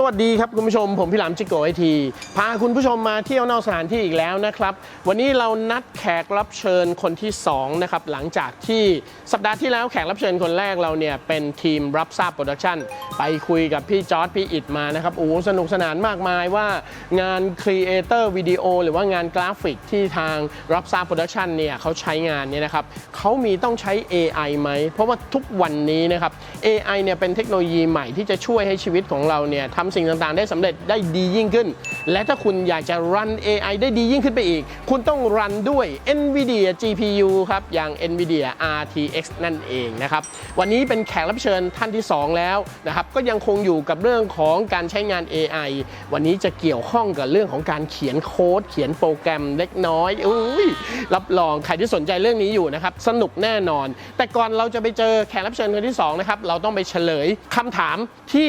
สวัสดีครับคุณผู้ชมผมพี่หลามจิโกไอที พาคุณผู้ชมมาเที่ยวนอกสถานที่อีกแล้วนะครับ วันนี้เรานัดแขกรับเชิญคนที่2นะครับหลังจากที่สัปดาห์ที่แล้วแขกรับเชิญคนแรกเราเนี่ยเป็นทีมรับทราบโปรดักชั่นไปคุยกับพี่จอร์ดพี่อิดมานะครับโอ้สนุกสนานมากมายว่างานครีเอเตอร์วิดีโอหรือว่างานกราฟิกที่ทางรับทราบโปรดักชันเนี่ยเขาใช้งานเนี่ยนะครับเขามีต้องใช้ AI ไหมเพราะว่าทุกวันนี้นะครับ AI เนี่ยเป็นเทคโนโลยีใหม่ที่จะช่วยให้ชีวิตของเราเนี่ยทำสิ่งต่างๆ ได้สำเร็จได้ดียิ่งขึ้น และถ้าคุณอยากจะรัน AI ได้ดียิ่งขึ้นไปอีก คุณต้องรันด้วย NVIDIA GPU ครับ อย่าง NVIDIA RTX นั่นเองนะครับ วันนี้เป็นแขกรับเชิญท่านที่ 2 แล้วนะครับ ก็ยังคงอยู่กับเรื่องของการใช้งาน AI วันนี้จะเกี่ยวข้องกับเรื่องของการเขียนโค้ด เขียนโปรแกรมเล็กน้อยอุ้ยรับรองใครที่สนใจเรื่องนี้อยู่นะครับ สนุกแน่นอน แต่ก่อนเราจะไปเจอแขกรับเชิญคนที่2นะครับ เราต้องไปเฉลยคำถามที่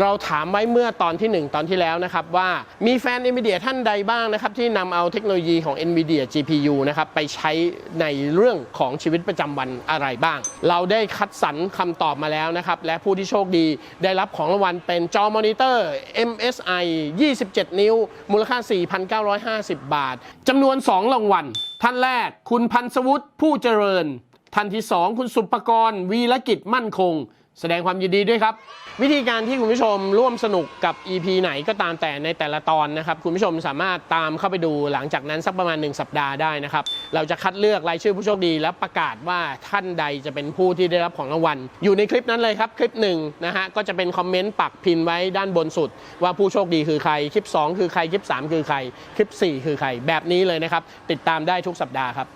เราถามไว้เมื่อตอนที่ 1 ตอนที่แล้วนะครับว่ามีแฟน NVIDIA ท่านใดบ้างนะครับที่นำเอาเทคโนโลยีของ NVIDIA GPU นะครับไปใช้ในเรื่องของชีวิตประจำวันอะไรบ้าง เราได้คัดสรรคำตอบมาแล้วนะครับและผู้ที่โชคดีได้รับของรางวัลเป็นจอมอนิเตอร์ MSI 27 นิ้ว มูลค่า 4,950 บาทจำนวน 2 รางวัลท่านแรกคุณพันสวุฒิผู้เจริญ ท่านที่ 2 คุณสุปกรณ์วีรกิจมั่นคง แสดงความยินดีด้วยครับ วิธีการที่คุณผู้ชมร่วมสนุกกับ EP ไหนก็ตามแต่ในแต่ละตอนนะครับ คุณผู้ชมสามารถตามเข้าไปดูหลังจากนั้นสักประมาณ 1 สัปดาห์ได้นะครับ เราจะคัดเลือกรายชื่อผู้โชคดี และประกาศว่าท่านใดจะเป็นผู้ที่ได้รับของรางวัล อยู่ในคลิปนั้นเลยครับ คลิปหนึ่งนะฮะก็จะเป็นคอมเมนต์ปักพินไว้ด้านบนสุด ว่าผู้โชคดีคือใครคลิป 2 คือใครคลิป 3 คือใครคลิป 4 คือใคร แบบนี้เลยนะครับติดตามได้ทุกสัปดาห์ครับ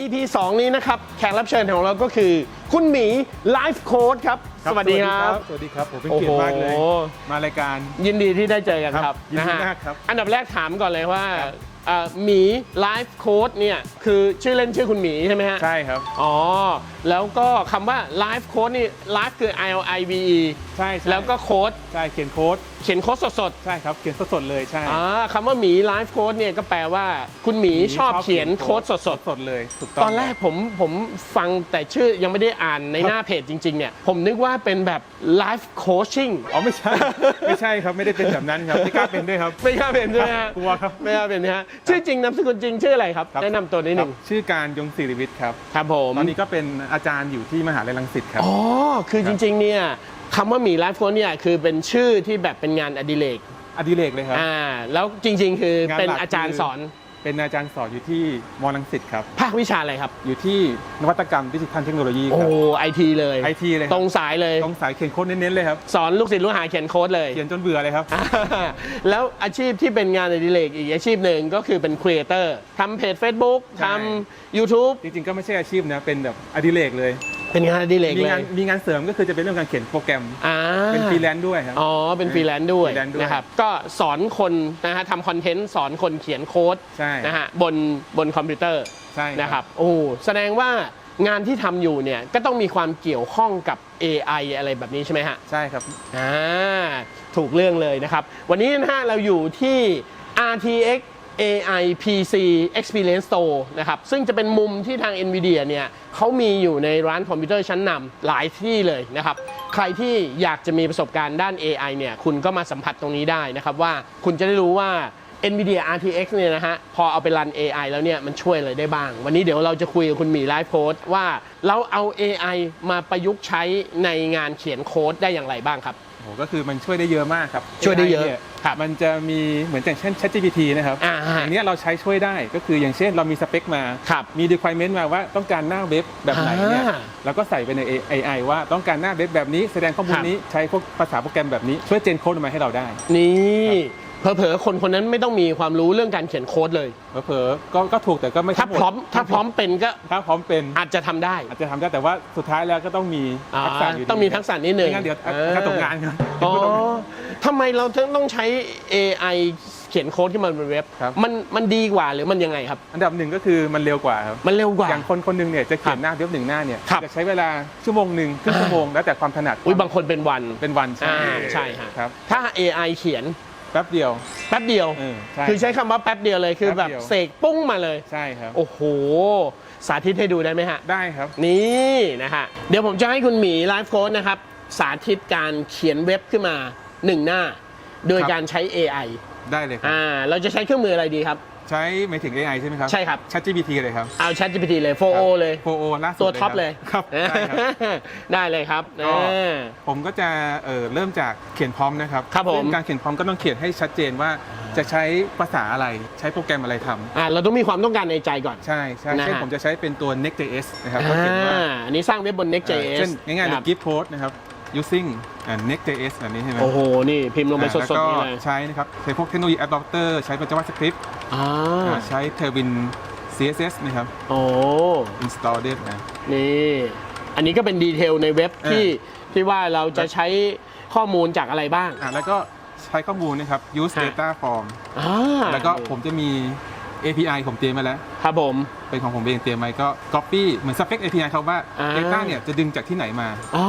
EP 2 นี้นะครับ แขกรับเชิญของเราก็คือ คุณหมีไลฟ์โค้ดครับครับสวัสดีครับ สวัสดีครับ ผมเป็นเกียรติมากเลยโอ้โหมารายการ ยินดีที่ได้เจอกันคครัรับบยินดีนะฮะมากครับ อันดับแรกถามก่อนเลยว่าครับเอ่อหมีไลฟ์โค้ดเนี่ย คือชื่อเล่นชื่อคุณหมีใช่ไหมฮะ ใช่ครับ อ๋อแล้วก็คำว่าไลฟ์โค้ดนี่ไลฟ์คือ I L I V E ใช่ใช่แล้วก็โค้ดใช่เขียนโค้ดเขียนโค้ดสดใช่ครับเขียนสดๆเลยใช่ ๆอ่าคำว่าหมีไลฟ์โค้ดเนี่ยก็แปลว่า คุณหมีชอบเขียนโค้ดสดสดๆเลยถูกต้องๆตอนแรกผมผมฟังแต่ชื่อยังไม่ได้อ่านในหน้าเพจจริง ๆ เนี่ย ผมนึกว่าเป็นแบบไลฟ์โคชชิ่งอ๋อไม่ใช่ ไม่ใช่ครับไม่ได้เป็นแบบนั้นครับไม่กล้าเป็นด้วยครับ ไม่กล้าเป็นใช่ไหมฮะกลัวครับ ไม่กล้าเป็นนะฮะชื่อจริงนามสกุลจริงชื่ออะไรครับ ครับแนะนำตัวนิดหนึ่งครับชื่อการยงศิริวิทย์ครับ ครับผม ตอนนี้ก็เป็นอาจารย์อยู่ที่มหาลัยรังสิตครับ อ๋อ คือจริงๆ เนี่ยคำว่าหมีไลฟ์โค้ดเนี่ยคือเป็นชื่อที่แบบเป็นงานอดิเรกอดิเรกเลยครับ อ่า แล้วจริงๆ คืองานเป็นหลักอาจารย์คือสอน เป็นอาจารย์สอนอยู่ที่มรังสิตครับ ภาควิชาอะไรครับ อยู่ที่นวัตกรรมดิจิทัลเทคโนโลยีโอ้ครับไอทีเลย IT เลยครับตรงสายเลยต้องสายเขียนโค้ดเน้นๆเลยครับ สอนลูกศิษย์ลูกหาเขียนโค้ดเลย เขียนจนเบื่อเลยครับอ่าแล้วอาชีพที่เป็นงานอดิเรกอีกอาชีพหนึ่งก็คือเป็นครีเอเตอร์ทำเพจ Facebook ใช่ ทำ YouTube จริงๆก็ไม่ใช่อาชีพนะ เป็นแบบอดิเรกเลย เป็นงานอดิเรกมีเลงานยมีงานเสริมก็คือจะเป็นเรื่องการเขียนโปรแกรม อ่า เป็นฟรีแลนซ์ด้วยครับ อ๋อ เป็นฟรีแลนซ์ด้วยฟรีแลนซ์ด้วยนะครับ ก็สอนคนนะฮะทำคอนเทนต์สอนคนเขียนโค้ดใช่ นะฮะบนบนคอมพิวเตอร์ใช่นะครับ โอ้ แสดงว่างานที่ทำอยู่เนี่ยก็ต้องมีความเกี่ยวข้องกับ AI อะไรแบบนี้ใช่ไหมฮะ ใช่ครับ อ่า ถูกเรื่องเลยนะครับ วันนี้นะฮะเราอยู่ที่ RTX AI PC Experience Store นะครับ ซึ่งจะเป็นมุมที่ทาง NVIDIA เนี่ยเขามีอยู่ในร้านคอมพิวเตอร์ชั้นนำหลายที่เลยนะครับ ใครที่อยากจะมีประสบการณ์ด้าน AI เนี่ย คุณก็มาสัมผัสตรงนี้ได้นะครับ ว่าคุณจะได้รู้ว่า NVIDIA RTX เนี่ยนะฮะ พอเอาไปรัน AI แล้วเนี่ย มันช่วยอะไรได้บ้าง วันนี้เดี๋ยวเราจะคุยกับคุณหมีไลฟ์โค้ดว่าเราเอา AI มาประยุกต์ใช้ในงานเขียนโค้ดได้อย่างไรบ้างครับ โอ้โหก็คือมันช่วยได้เยอะมากครับ ช่วยได้เยอะ AI นี่ ครับมันจะมีเหมือนอย่างเช่น ChatGPT นะครับอ่าฮะ อย่างเนี้ยเราใช้ช่วยได้ก็คืออย่างเช่นเรามีสเปคมา ครับ มี requirement มาว่าต้องการหน้าเว็บแบบไหนเนี่ยอ่าเราก็ใส่ไปใน AI ว่าต้องการหน้าเว็บแบบนี้แสดงข้อมูคลรับ นี้ใช้พวกภาษาโปรแกรมแบบนี้ช่วยเจนโค้ดออกมาให้เราได้ นี่ เผลอๆคนคนนั้นไม่ต้องมีความรู้เรื่องการเขียนโค้ดเลย เผลอๆก็ก็ถูกแต่ก็ไม่ถ้าทั้งหดพร้อมถ้าพร้อมเป็นก็ถ้าพร้อมเป็นอาจจะทำได้อาจจะทำได้แต่ว่าสุดท้ายแล้วก็ต้องมีอ่าทักษะอยู่ดีต้องมีทักษะนิดนึงไม่งั้นเดี๋ยวเออถ้าตกงานครับ อ๋อทำไมเราถึงต้องใช้ AI เขียนโค้ดขึ้นมาบนเว็บ ครับ มันมันดีกว่าหรือมันยังไงครับ อันดับหนึ่งก็คือมันเร็วกว่าครับ มันเร็วกว่า อย่างคนคนหนึงเนี่ยจะเขียนครับหน้าเว็บหนึ่งหน้าเนี่ยครับ จะใช้เวลาชั่วโมงหนึ่งครึ่งชั่วโมงแล้วแต่ความถนัดอุ้ยบางคนเป็นวันเป็นวันใช่อ่าใช่ฮะครับ ถ้า AI เขียน แป๊บเดียว แป๊บเดียว เออใช่คือใช้คำว่าแป๊บเดียวเลยคือแบบแป๊บเดียว เสกปุ้งมาเลย ใช่ครับ โอ้โห สาธิตให้ดูได้ไหมฮะ ได้ครับ นี่นะฮะ เดี๋ยวผมจะให้คุณหมีไลฟ์โค้ดนะครับ สาธิตการเขียนเว็บขึ้นมาหนึ่งหน้า โดยครับ การใช้ AI ได้เลยครับ อ่า เราจะใช้เครื่องมืออะไรดีครับ ใช้ไม่ถึง AI ใช่ไหมครับ ใช่ครับ ChatGPT เลยครับ เอา ChatGPT เลย 4O เลยโฟโอล่าสุดตัวท็อปเลยครับได้ครับ ได้เลยครับก็อ่าผมก็จะเอ่อเริ่มจากเขียนพร้อมนะครับครับผม ซึ่งการเขียนพร้อมก็ต้องเขียนให้ชัดเจนว่าจะใช้ภาษาอะไรใช้โปรแกรมอะไรทำอ่าเราต้องมีความต้องการในใจก่อน ใช่ใช่นะฮะ เช่นผมจะใช้เป็นตัว Next.js นะครับก็อ่าเขียนว่าอันนี้สร้างเว็บบนเอ่อ Next.js เช่นง่ายๆเลคยรับ Git code นะครับ using อ่า Next.js แบบนี้ใช่ไหมโอ้โห นี่พิมพ์ลงไปสอ่าดแล้วๆก็นี่เลย ใช้นะครับ ใช้พวกเทคโนโลยี adapter ใช้เป็น JavaScript อ่าอ่าใช้ Tailwind CSS นะครับ โอ้ install it นะ นี่ อันนี้ก็เป็นดีเทลในเว็บเออที่ที่ว่าเราจะใช้ข้อมูลจากอะไรบ้าง อ่าแล้วก็ใช้ข้อมูลนะครับ use ฮะ data form อ่าแล้วก็ผมจะมี API ผมเตรียมมาแล้ว ครับผม เป็นของผมเองเตรียมไว้ก็ copy เหมือน spec API เขาว่า อ่า data เนี่ยจะดึงจากที่ไหนมาอ๋อ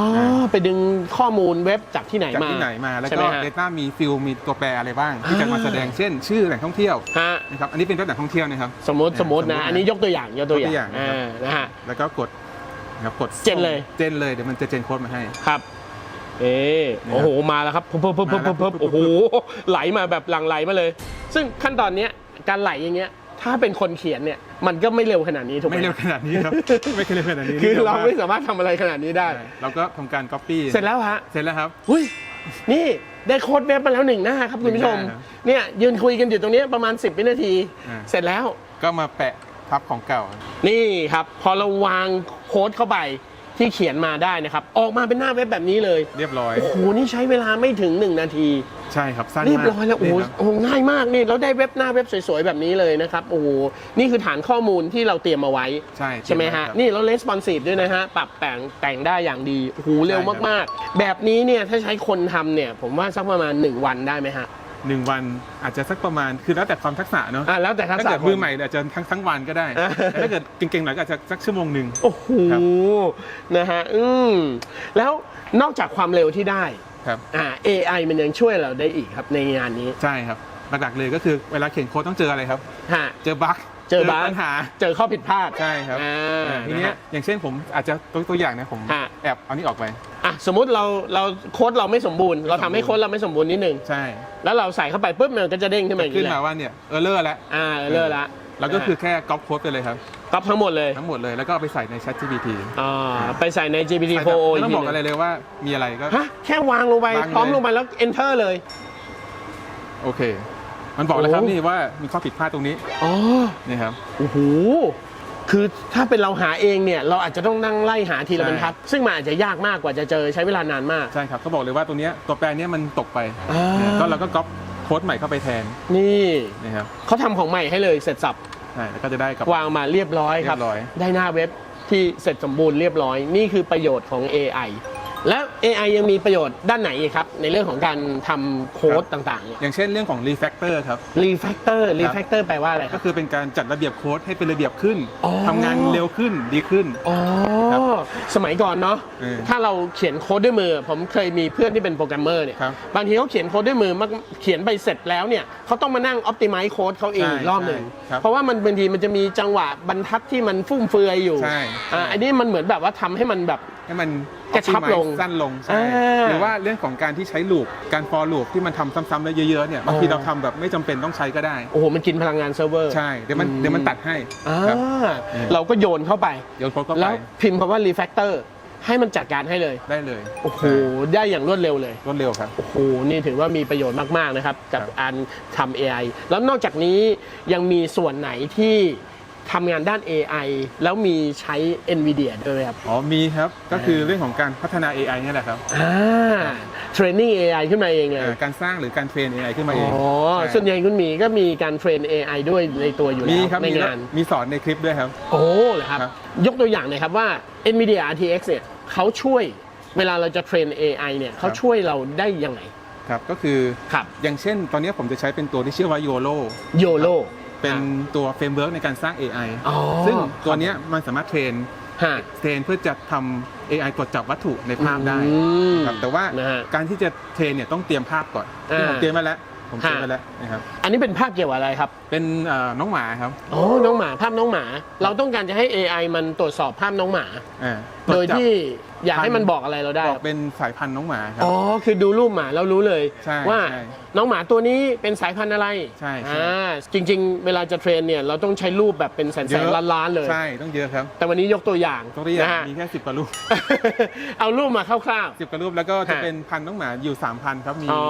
ไปดึงข้อมูลเว็บจากที่ไหนจากมาที่ไหนมา แล้วใช่ก็ ไหมฮะ data มีฟิลมีตัวแปรอะไรบ้าง ที่จะมาอ่า แสดงเช่น ชื่อแหล่งท่องเที่ยวฮะ นะครับอันนี้เป็นเว็บแหล่งท่องเที่ยวนะครับ สมมติเนี่ยสมมติสมมุตินะนะอันนี้ยกตัวอย่างยกตัวอยกตัวอาย่างงนะครับอ่านะฮะ แล้วก็กดนะครับกดเจนเลย เจนเลยเดี๋ยวมันจะเจนโค้ดมาให้ ครับ เออเนี่ยโอ้โห มาแล้วครับเพิ่มเพิ่มเพิ่มเพิ่มมาแล้วเพิ่มโอ้โห ไหลมาแบบหลังไหลมาเลย ซึ่งขั้นตอนเนี้ยการไหลอย่างเงี้ย ถ้าเป็นคนเขียนเนี่ยมันก็ไม่เร็วขนาดนี้ถูกไหมไม่เร็วขนาดนี้ครับไม่เคยเร็วขนาดนี้คือนี่เราแต่ว่ไม่สามารถทำอะไรขนาดนี้ได้ใช่เราก็ทำการ copy เสร็จแล้วฮะเสร็จแล้วครับหุ้ยนี่ได้โค้ดเว็บมาแล้วหนึ่งหน้าครับคุณผู้ชมหนึ่งหน้าครับเนี่ยยืนคุยกันอยู่ตรงเนี้ยประมาณ 10วินาทีอ่าเสร็จแล้วก็มาแปะทับของเก่า นี่ครับ พอเราวางโค้ดเข้าไป ที่เขียนมาได้นะครับ ออกมาเป็นหน้าเว็บแบบนี้เลยเรียบร้อยโอ้โหนี่ใช้เวลาไม่ถึง 1 นาที ใช่ครับสั้นมากเรียบร้อยแล้วโอ้โหนี่ครับโอ้โหง่ายมากนี่เราได้เว็บหน้าเว็บสวยๆแบบนี้เลยนะครับโอ้โหนี่คือฐานข้อมูลที่เราเตรียมมาไว้ใช่ใช่ไหมฮะครับนี่เรา responsive ด้วยนะฮะปรับแต่งแต่งได้อย่างดีโอ้โหเร็วใช่ครับมากๆ แบบนี้เนี่ยถ้าใช้คนทำเนี่ยผมว่าสักประมาณ 1 วันได้ไหมฮะ หนึ่งวันอาจจะสักประมาณคือแล้วแต่ความทักษะเนาะอะแล้วแต่ทักถ้าษะเกิดมือใหม่อาจจะทั้งทั้งวันก็ได้อ่าแต่ถ้าเกิดเก่งๆหน่อยก็อาจจะสักชั่วโมงหนึ่ง โอ้โหครับ นะฮะอืมแล้วนอกจากความเร็วที่ได้ครับ อ่า AI มันยังช่วยเราได้อีกครับในงานนี้ใช่ครับหลักๆเลยก็คือเวลาเขียนโค้ดต้องเจออะไรครับ ฮะ เจอบั๊ก เจอบั๊กปัญหา เจอข้อผิดพลาดใช่ครับ อ่าอ่าทีเนี้ยนะฮะ อย่างเช่นผมอาจจะตัวตัวอย่างนะผมฮะ แอบเอานี่ออกไป อะสมมติเราเราโค้ดเราไม่สมบูรณ์ เราทำให้โค้ดเราไม่สมบูรณ์นิดนึง ใช่แล้วเราใส่เข้าไปปุ๊บมันก็จะเด้งขึ้นมาอย่างขึ้นนี้แหมาละว่าเนี่ยเออร์เลอร์แล้วอ่าเลิกละเราก็คือแค่ก๊อปโค้ดไปเลยครับ ก๊อปทั้งหมดเลยทั้งหมดเลยแล้วก็เอาไปใส่ใน Chat GPT อ่าไปใส่ใน GPT ใส่แบบ 4o ไม่ต้องทีบอกหอะไรนึ่งเลยว่ามีอะไรก็ ฮะแค่วางลงไปวางเลย พร้อมลงไปแล้ว enter เลย โอเค มันบอกแล้วครับโอ้ นี่ว่ามีข้อผิดพลาดตรงนี้อ๋อนี่ครับ โอ้โหคือถ้าเป็นเราหาเองเนี่ย เราอาจจะต้องนั่งไล่หาทีละใช่บรรทัด ซึ่งมันอาจจะยากมากกว่าจะเจอใช้เวลานานมาก ใช่ครับเขาบอกเลยว่าตัวเนี้ยตัวแปรเนี้ยมันตกไปอ่า เนี่ยก็เราก็ก๊อปโค้ดใหม่เข้าไปแทนนี่นี่ครับเขาทำของใหม่ให้เลยเสร็จสับใช่แล้วก็จะได้กับ วางมาเรียบร้อยครับ เรียบร้อย ได้หน้าเว็บที่เสร็จสมบูรณ์เรียบร้อย นี่คือประโยชน์ของ AI และ AI ยังมีประโยชน์ด้านไหนอีกครับ ในเรื่องของการทำโค้ดต่างๆเนี่ย อย่างเช่นเรื่องของ refactor ครับ refactor refactor แปลว่าอะไรคก็รับ คือเป็นการจัดระเบียบโค้ดให้เป็นระเบียบขึ้นอ๋อ ทำงานเร็วขึ้นดีขึ้น อ๋อครับสมัยก่อนเนาะ เออถ้าเราเขียนโค้ดด้วยมือ ผมเคยมีเพื่อนที่เป็นโปรแกรมเมอร์เนี่ย ครับบางทีเขาเขียนโค้ดด้วยมือมันเขียนไปเสร็จแล้วเนี่ยเขาต้องมานั่ง optimize โค้ดเขาเองใช่อีกรอบหนึ่ง ใช่ครับเพราะว่ามันบางทีมันจะมีจังหวะบรรทัดที่มันฟุ่มเฟือยอยู่ใช่ อ่าอันนี้มันเหมือนแบบว่าทำให้มันแบบ ให้มันกระชับ optimize ลงสั้นลงใช่อ่าหรือว่าเรื่องของการที่ใช้ลูปการ for loop ที่มันทำซ้ำๆแล้วเยอะๆเนี่ยบางทีอ๋อเราทำแบบไม่จำเป็นต้องใช้ก็ได้ โอ้โห มันกินพลังงานเซิร์ฟเวอร์ ใช่เดี๋ยวมันอืมเดี๋ยวมันตัดให้อ่าครับเออเราก็โยนเข้าไปโยนโค้ดเข้าแล้ไปวพิมพ์คำว่า refactor ให้มันจัดการให้เลยได้เลยโอ้โหใช่ได้อย่างรวดเร็วเลยรวดเร็วครับโอ้โหนี่ถือว่ามีประโยชน์มากๆนะครับกับครับการทำ AI แล้วนอกจากนี้ยังมีส่วนไหนที่ ทำงานด้าน AI แล้วมีใช้ NVIDIA ด้วยไหมครับอ๋อมีครับก็คือเรื่องของการพัฒนา AI เนี่ยแหละครับอ่า training AI ขึ้นมาเองเลย เอ่อการสร้างหรือการเทรน AI ขึ้นมาอ๋เองอใช่ส่วนใหญ่คุณหมีก็มีการเทรน AI ด้วยในตัวอยู่มีแล้วครับในมีงาน มีสอนในคลิปด้วยครับ โอ้เหรอครับ ครับ ยกตัวอย่างหน่อยครับว่า NVIDIA RTX เนี่ยเขาช่วยเวลาเราจะเทรน AI เนี่ยเขาช่วยเราได้ยังไง ครับก็คือ ครับ อย่างเช่น ตอนนี้ผมจะใช้เป็นตัวที่ชื่อว่า YOLO โยโล เป็นตัวเฟรมเวิร์กในการสร้าง AI อ๋อซึ่งตัวเนี้ยมันสามารถเทรนฮะเทรนเพื่อจะทำ AI ตรวจจับวัตถุในภาพได้อืมครับแต่ว่านะฮะการที่จะเทรนเนี่ยต้องเตรียมภาพก่อนอ่าที่ผมเตรียมไว้แล้วผมเตรียมฮะไว้แล้วนะครับ อันนี้เป็นภาพเกี่ยวกับอะไรครับ เป็นเอ่อน้องหมาครับ อ๋อ น้องหมา ภาพน้องหมา เราต้องการจะให้ AI มันตรวจสอบภาพน้องหมาอ่าตรโดวจยจับที่อยากให้มันบอกอะไรเราได้ บอกเป็นสายพันธุ์น้องหมาครับ อ๋อ คือดูรูปหมาแล้วรู้เลยใช่ว่าใช่น้องหมาตัวนี้เป็นสายพันธุ์อะไรใช่ใช่อ่าจริง ๆ เวลาจะเทรนเนี่ยเราต้องใช้รูปแบบเป็นแสนเยๆอะล้านๆเลย ใช่ ต้องเยอะครับ แต่วันนี้ยกตัวอย่างต้องเรียกนะฮะมีแค่สิบกว่ารูป เอารูปมาคร่าวสิบกว่ารูปแล้วก็จะฮะเป็นพันธุ์น้องหมาอยู่3พันครับ มีอ๋อ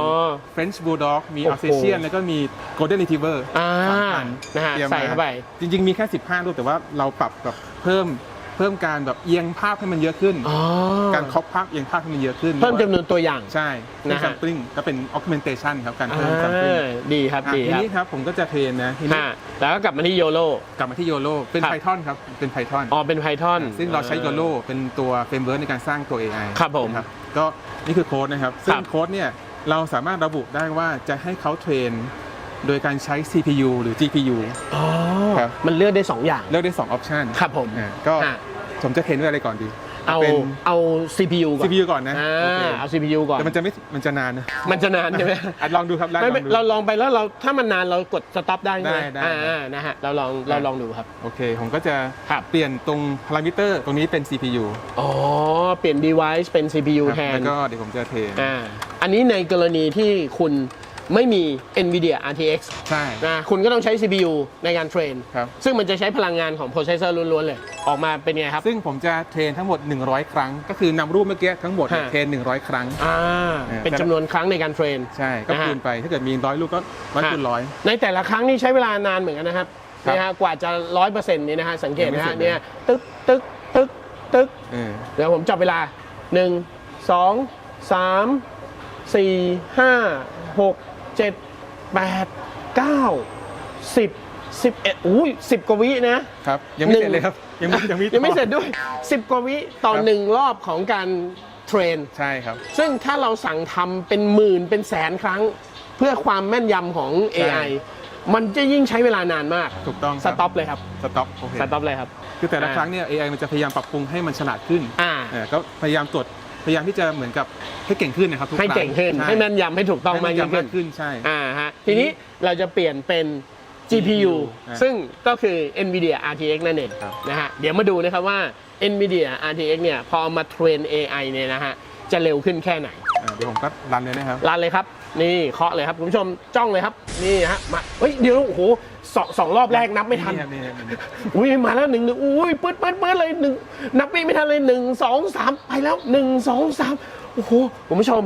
French Bulldog มีโอ้โห Alsatian แล้วก็มี Golden Retriever ๆอ่าสามพันนะฮะตรียมใส่เข้าไป จริง ๆ มีแค่15รูปแต่ว่าเราปรับแบบเพิ่ม เพิ่มการแบบเอียงภาพให้มันเยอะขึ้น อ๋อการครอบภาพเอียงภาพให้มันเยอะขึ้นเพิ่มจำนวนตัวอย่าง ใช่นะนะฮะ ซัมปลิ้งก็เป็น augmentation ครับการอ่เพิ่มซัมปลิ้งาดีครับอะดีทีครับนี้ครับผมก็จะเทรนนะทีนี้ฮะแล้วก็กลับมาที่โยโลกลับมาที่ YOLO เป็นครับ Python ครับเป็น Python อ๋อเป็น Python ซึ่งเราใช้ YOLO เป็นตัวเฟรมเวิร์กในการสร้างตัว AI ครับผมนะก็นี่คือโค้ดนะครับ ซึ่ครังบโค้ดเนี่ยเราสามารถระบุได้ว่าจะให้เขาเทรน โดยการใช้ CPU หรือ GPU อ๋อครับ มันเลือกได้2อย่างเลือกได้2ออปชันครับผมก็ฮะผมจะเทรนด้วยอะไรก่อนดีเอาเป็น เอา CPU ก่อน CPU ก่อนนะอ่โอเคาเอา CPU ก่อน แต่มันจะไม่มันจะนานนะมันจะนานใช่ไหม อะลองดูครับลองไม่ไม่ดู เราลองไปแล้วเราถ้ามันนานเรากดสต็อปได้ใช่ไหมได้ได้ อ่าๆนะฮะเราลองเราลองดูครับ โอเค ผมก็จะครับ เปลี่ยนตรงพารามิเตอร์ตรงนี้เป็น CPU อ๋อ เปลี่ยน device เป็น CPU ครับแทนแล้วก็เดี๋ยวผมจะเทรน อ่าอันนี้ในกรณีที่คุณ ไม่มี NVIDIA RTX ใช่ นะคุณก็ต้องใช้ CPU ในการเทรน ครับ ซึ่งมันจะใช้พลังงานของโปรเซสเซอร์ล้วนๆเลย ออกมาเป็นไงครับ ซึ่งผมจะเทรนทั้งหมด 100 ครั้ง ก็คือนำรูปเมื่อกี้ทั้งหมดเนี่ยฮะ เทรน 100 ครั้ง อ่า เออ เป็นจำนวนครั้งในการเทรน ใช่ ก็นะฮะ คูณไป ถ้าเกิดมีร้อยรูปก็ร้อยคูณร้อย ในแต่ละครั้งนี่ใช้เวลานานเหมือนกันนะครับครับนะฮะกว่าจะร้อยเปอร์เซ็นต์นี่นะฮะสังเกตนะยังไม่เสร็ฮะจเลยเนี่ยตึ๊กตึ๊กตึ๊กตึ๊กเออ เดี๋ยวผมจับเวลา1 2 3 4 5 6 7 8 9 10 11อุ้ย10 กว่าวินะ ครับ ยังไม่หนึ่เสร็งจเลยครับ ยังไม่ยังไม่ยังไม่เสร็จด้วย 10 กว่าวิต่อครับหนึ่งรอบของการเทรน ใช่ครับ ซึ่งถ้าเราสั่งทำเป็นหมื่นเป็นแสนครั้ง เพื่อความแม่นยำของใช่ AI มันจะยิ่งใช้เวลานานมาก ถูกต้องสต็อปเลยครับ สต็อปโอเค สต็อปเลยครับ คือแต่ละอ่าครั้งเนี่ย AI มันจะพยายามปรับปรุงให้มันฉลาดขึ้น อ่าเออก็พยายามตรวจ พยายามที่จะเหมือนกับให้เก่งขึ้นนะครับทุกคให้รั้งเก่งขึ้น ช่ให้แม่นยำให้ถูกต้องให้มากนยิ่งยำขึ้มานกขึ้นใช่ อ่าฮะทีนี้เราจะเปลี่ยนเป็น GPU อ่าซึ่งก็คือ NVIDIA RTX นั่นเองครับ นะฮะเดี๋ยวมาดูนะครับว่า NVIDIA RTX เนี่ยพอเอามาเทรน AI เนี่ยนะฮะจะเร็วขึ้นแค่ไหน อ่าเดี๋ยวผมก็รันเลยนะครับ รันเลยครับ นี่เคาะเลยครับ คุณผู้ชมจ้องเลยครับ นี่ฮะมาเฮ้ยเดี๋ยวโอ้โหสองสองรอบแรกนับไม่ทันครับนี่ครับนี่ครับอุ้ยมาแล้วหนึ่งหนึ่งอุ้ยปื๊ดปื๊ดปื๊ดเลยหนึ่งนับไม่ไม่ทันเลยหนึ่งสองสามไปแล้วหนึ่งสองสามโอ้โหคุณผู้ชม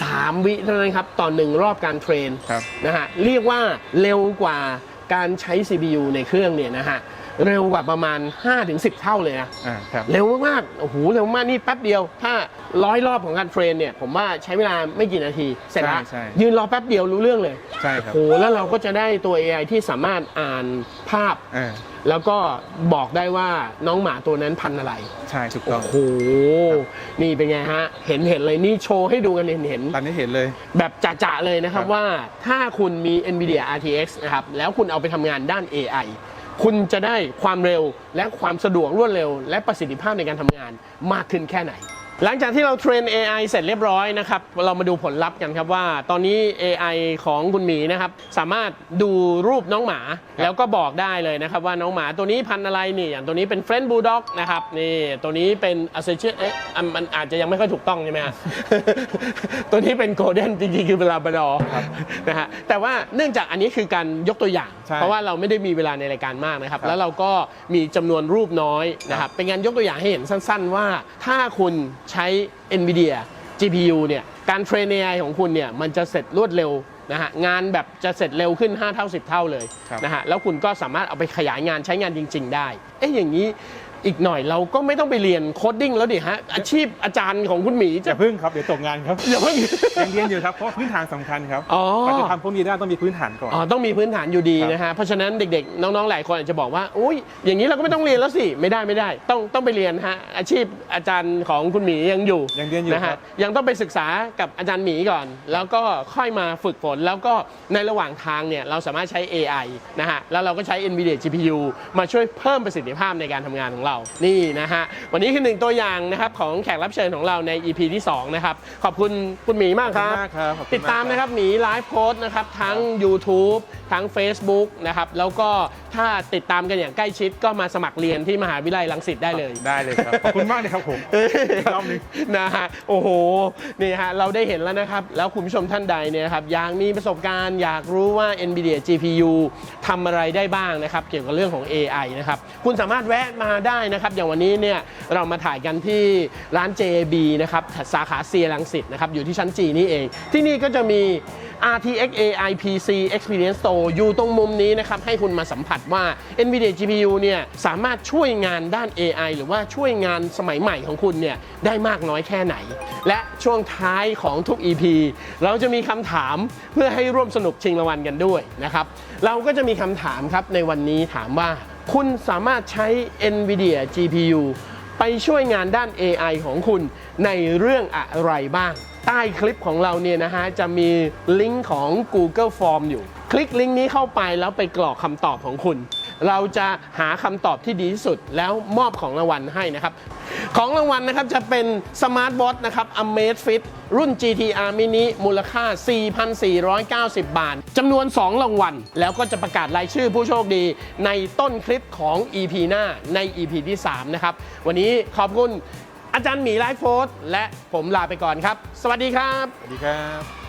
สามวิเท่านั้นครับต่อหนึ่งรอบการเทรนครับ นะฮะเรียกว่าเร็วกว่าการใช้ CPU ในเครื่องเนี่ยนะฮะ เร็วกว่าประมาณ 5-10 เท่าเลยนะอ่าครับ เร็วมากๆโอ้โหเร็วมากนี่แป๊บเดียว ถ้าร้อยรอบของการเทรนเนี่ยผมว่าใช้เวลาไม่กี่นาที เสร็จแล้วใช่ใช่ ยืนรอแป๊บเดียวรู้เรื่องเลยใช่ครับโอ้โหแล้วเราก็จะได้ตัว AI ที่สามารถอ่านภาพ อ่าแล้วก็บอกได้ว่าน้องหมาตัวนั้นพันธุ์อะไร ใช่ถูกต้องโอ้โห นี่เป็นไงฮะ เห็นเห็นเลยนี่โชว์ให้ดูกันเห็นเห็นรันให้เห็นเลย แบบจะๆเลยนะครับครับ ว่าถ้าคุณมี NVIDIA RTX นะครับ แล้วคุณเอาไปทำงานด้าน AI คุณจะได้ความเร็วและความสะดวกรวดเร็ว และประสิทธิภาพในการทำงานมากขึ้นแค่ไหน หลังจากที่เราเทรน AI เสร็จเรียบร้อยนะครับ เรามาดูผลลัพธ์กันครับว่า ตอนนี้ AI ของคุณหมีนะครับสามารถดูรูปน้องหมา แล้วก็บอกได้เลยนะครับว่าน้องหมาตัวนี้พันธุ์อะไรนี่อย่างตัวนี้เป็นเฟรน c ์บูลด็อกนะครับนี่ตัวนี้เป็น a s s e n t i o n เอ๊ะอันมันอาจจะยังไม่ค่อยถูกต้องใช่ไหมฮะตัวนี้เป็นโกลเด้นจริงๆคือเวลาบดอนะฮะแต่ว่าเนื่องจากอันนี้คือการยกตัวอย่างใช่เพราะว่าเราไม่ได้มีเวลาในรายการมากนะครับครับแล้วเราก็มีจำนวนรูปน้อยนะครับเป็นการยกตัวอย่างให้เห็นสั้น ๆ ว่าถ้าคุณใช้ NVIDIA GPU เนี่ยการเทรน AI ของคุณเนี่ยมันจะเสร็จรวดเร็วนะฮะงานแบบจะเสร็จเร็วขึ้น 5 เท่า 10 เท่าเลยครับนะฮะแล้วคุณก็สามารถเอาไปขยายงานใช้งานจริง ๆ ได้ เอ๊ะอย่างนี้ อีกหน่อยเราก็ไม่ต้องไปเรียนโคดดิ้งแล้วดิฮะ อาชีพอาจารย์ของคุณหมีอจะย่าพึ่งครับเดี๋ยวตกงานครับอย่าเพิ่ง ยังเรียนอยู่ครับเพราะพื้นฐานสำคัญครับอ๋อ ก่อนจะทำพวกนี้ได้ต้องมีพื้นฐานก่อน อ๋อต้องมีพื้นฐานอยู่ดีครับ นะฮะ เพราะฉะนั้นเด็กๆ น้องๆ หลายคนอาจจะบอกว่า อุ้ยอย่างนี้เราก็ไม่ต้องเรียนแล้วสิ ไม่ได้ไม่ได้ ต้องต้องไปเรียนฮะ อาชีพอาจารย์ของคุณหมียังอยู่ยังเรียนอยู่นะคฮะรับยังต้องไปศึกษากับอาจารย์หมีก่อน แล้วก็ค่อยมาฝึกฝน แล้วก็ในระหว่างทางเนี่ยเราสามารถใช้ AI นะฮะ แล้วเราก็ใช้ NVIDIA GPU มาช่วยเพิ่มประสิทธิภาพในการทำงานของเรานี่นะฮะวันนี้คือหนึ่งตัวอย่างนะครับของแขกรับเชิญของเราใน EP ที่สองนะครับขอบคุณคุณหมีมากครับ ขอบคุณมากครับขอบคุณติดตามมากครับนะครับหมีไลฟ์โค้ดนะครับทั้ง YouTube ทั้ง Facebook นะครับแล้วก็ถ้าติดตามกันอย่างใกล้ชิดก็มาสมัครเรียนที่มหาวิทยาลัยรังสิตได้เลย ได้เลยครับ ขอบคุณมากเลยครับผม อีกรอบหนึ่ง นะฮะโอ้โหนี่ฮะเราได้เห็นแล้วนะครับ แล้วคุณผู้ชมท่านใดเนี่ยนะครับอยากมีประสบการณ์ อยากรู้ว่า NVIDIA GPU ทำอะไรได้บ้างนะครับ เกี่ยวกับเรื่องของ AI นะครับ คุณสามารถแวะมาได้นะครับอย่างวันนี้เนี่ยเรามาถ่ายกันที่ร้าน JB นะครับสาขาเซียรังสิตนะครับอยู่ที่ชั้นจีนี่เอง ที่นี่ก็จะมี RTX AI PC Experience Store อยู่ตรงมุมนี้นะครับให้คุณมาสัมผัสว่า NVIDIA GPU เนี่ยสามารถช่วยงานด้าน AI หรือว่าช่วยงานสมัยใหม่ของคุณเนี่ยได้มากน้อยแค่ไหน และช่วงท้ายของทุก EP เราจะมีคำถามเพื่อให้ร่วมสนุกชิงรางวัลกันด้วยนะครับเราก็จะมีคำถามครับในวันนี้ถามว่า คุณสามารถใช้ NVIDIA GPU ไปช่วยงานด้าน AI ของคุณในเรื่องอะไรบ้าง ใต้คลิปของเราเนี่ยนะฮะ จะมีลิงก์ของ Google Form อยู่ คลิกลิงก์นี้เข้าไปแล้วไปกรอกคำตอบของคุณ เราจะหาคำตอบที่ดีที่สุด แล้วมอบของรางวัลให้นะครับ ของรางวัลนะครับจะเป็นสมาร์ท t อทนะครับ Amazfit รุ่น GTR mini มูลค่า 4,490 บาทจำนวน 2 รางวัล แล้วก็จะประกาศรายชื่อผู้โชคดีในต้นคลิปของ EP หน้าใน EP ที่ 3 นะครับ วันนี้ขอบคุณอาจารย์หมีไลฟ์โฟสและผมลาไปก่อนครับ สวัสดีครับ สวัสดีครับ